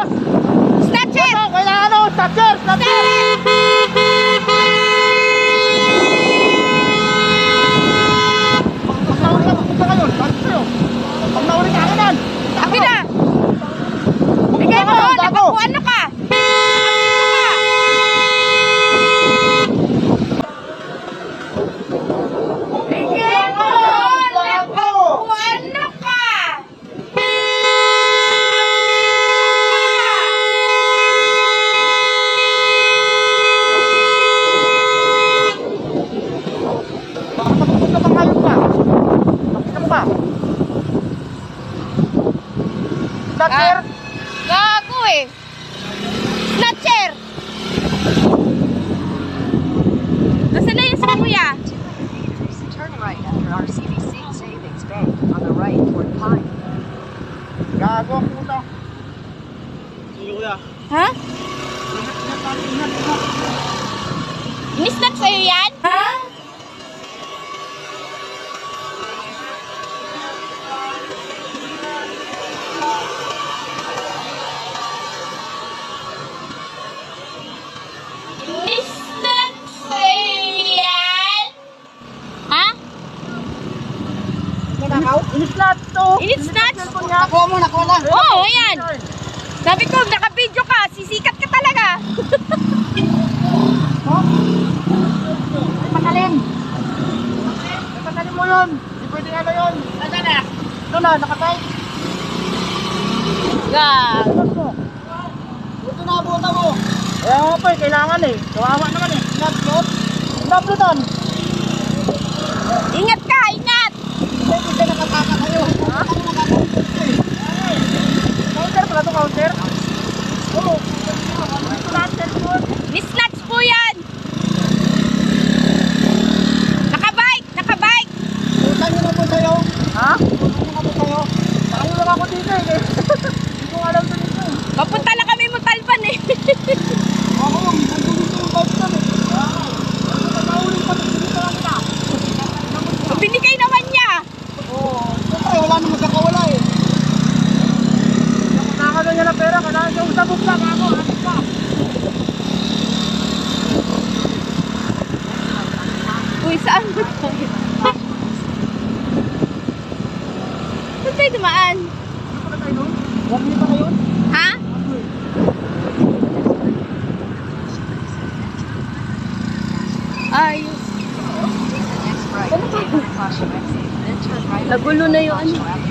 Snatcher! Ano, kailangan ano? Snatcher! Snatcher! Pag nahuli ka, pupunta kayo. Sabi ko sa'yo. Pag nahuli ka, kanan. Akin na! Bigay mo! Gago. Nakaku ano ka? Bigay mo! Nakaku ano ka? Baka magpupunta pa kayo pa. Nakita mo ba? Snatcher! Ah. Gago eh! Snatcher! Nasaan na yung sa kuya? Turn right after RCBC Savings Bank on the right toward Pine. Gago ang puta. Sige kuya. Ha? Inisnat sa'yo yan? Ha? Nanakaw? Inislat to. Inisnat? Nakuha mo, nakuha na. Oo, oh, ayan. Sabi ko, naka-video ka, sisikat ka talaga. Patalim. Patalim mo yun. Hindi pwede ano yun. Nasaan na? Ito na, nakatay. Gag. Buto na, buta mo. Kaya nga pa eh, kailangan eh. Kawawa naman eh. Ingat, ingat. Ingat, ka, ingat. Kayo. Ha? Counter pala to, counter? Oo. Ito na, cellphone. Nisnatch po yan. Nakabike, nakabike. Utang nyo na po sa'yo. Ha? Utang nyo na po sa'yo. Paano lang ako dito eh. Hindi ko alam to dito eh. Papunta lang kami Mutalban eh. Ako yung nandun dito yung bike doon eh. Ano ka nauling pa dito lang kita? Binigay naman niya. Oo. Siyempre, wala namang magkakawala eh. Nakakagano niya na pera, kailangan siya usabog na ako. Ano pa? Uy, saan ba tayo? Saan tayo dumaan? Ano pa tayo pa ngayon? Ha? Ayos. Right. Nagulo na yung ano.